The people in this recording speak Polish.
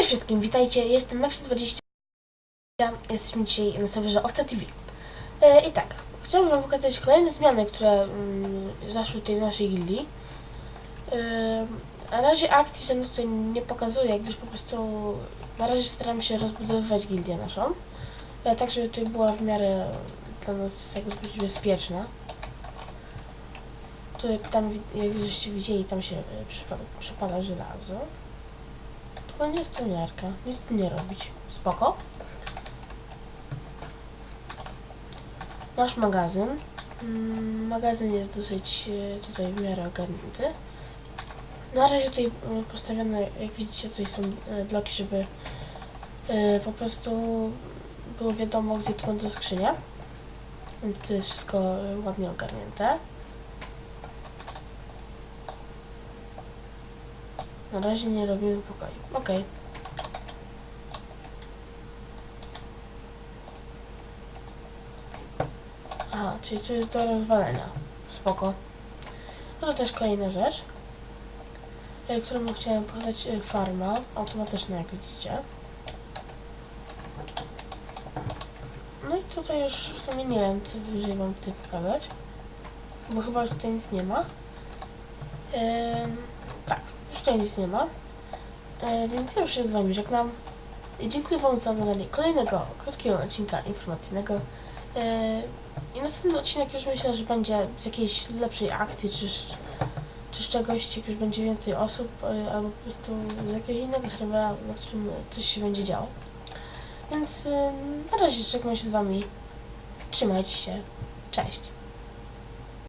Cześć wszystkim, witajcie, jestem Max20. Jesteśmy dzisiaj na serwerze Ofta TV. E, I tak, chciałbym wam pokazać kolejne zmiany, które mm, zaszły w naszej gildii. E, na razie akcji żadnych tutaj nie pokazuję, gdyż po prostu na razie staramy się rozbudowywać gildię naszą. E, tak, żeby tutaj była w miarę dla nas jakoś bezpieczna. Tutaj, tam, jak żeście widzieli, tam się e, przypa- przypala żelazo. Tu będzie stoniarka. Nic tu nie robić. Spoko. Nasz magazyn. Mm, Magazyn jest dosyć e, tutaj w miarę ogarnięty. Na razie tutaj e, postawione, jak widzicie, tutaj są e, bloki, żeby po prostu było wiadomo, gdzie tu będą skrzynia. Więc to jest wszystko ładnie ogarnięte. Na razie nie robimy pokoju. Okej. Aha, czyli to jest do rozwalenia. Spoko. No to też kolejna rzecz, e, którą chciałem pokazać. e, Farma automatyczna, jak widzicie. No i tutaj już w sumie nie wiem, co wyżej wam tutaj pokazać. Bo chyba już tutaj nic nie ma. Już tutaj nic nie ma. E, więc ja już się z Wami żegnam. I dziękuję Wam za oglądanie kolejnego krótkiego odcinka informacyjnego. E, I następny odcinek już myślę, że będzie z jakiejś lepszej akcji, czy, czy z czegoś, jak już będzie więcej osób, e, albo po prostu z jakiegoś innego serwera, na którym coś się będzie działo. Więc e, na razie żegnam się z Wami. Trzymajcie się. Cześć.